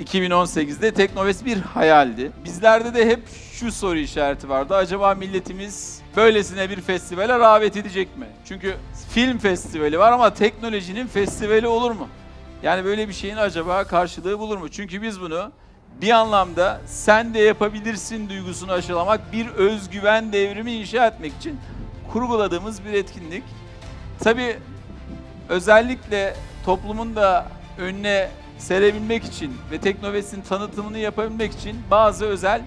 2018'de Teknovest bir hayaldi. Bizlerde de hep şu soru işareti vardı. Acaba milletimiz böylesine bir festivale rağbet edecek mi? Çünkü film festivali var ama teknolojinin festivali olur mu? Yani böyle bir şeyin acaba karşılığı bulur mu? Çünkü biz bunu bir anlamda sen de yapabilirsin duygusunu aşılamak, bir özgüven devrimi inşa etmek için kurguladığımız bir etkinlik. Tabii özellikle toplumun da önüne serebilmek için ve Teknovest'in tanıtımını yapabilmek için bazı özel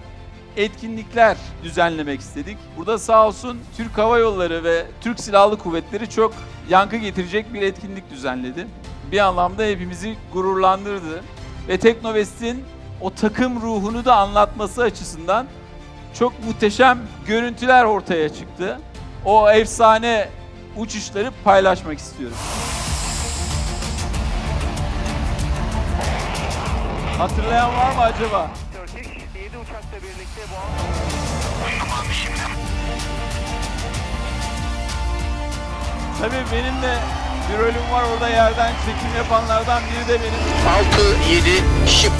etkinlikler düzenlemek istedik. Burada sağ olsun Türk Hava Yolları ve Türk Silahlı Kuvvetleri çok yankı getirecek bir etkinlik düzenledi. Bir anlamda hepimizi gururlandırdı ve Teknovest'in o takım ruhunu da anlatması açısından çok muhteşem görüntüler ortaya çıktı. O efsane uçuşları paylaşmak istiyorum. Hatırlayan var mı acaba? Turkish 7 uçakla birlikte bu Tabii benim de bir rolüm var orada yerden çekim yapanlardan biri de benim. 6-7 şimdi.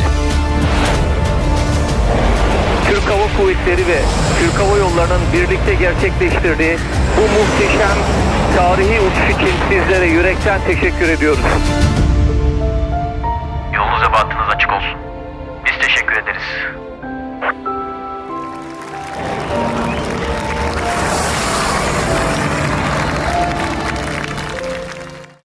Türk Hava Kuvvetleri ve Türk Hava Yolları'nın birlikte gerçekleştirdiği bu muhteşem tarihi uçuş için sizlere yürekten teşekkür ediyoruz. deriz.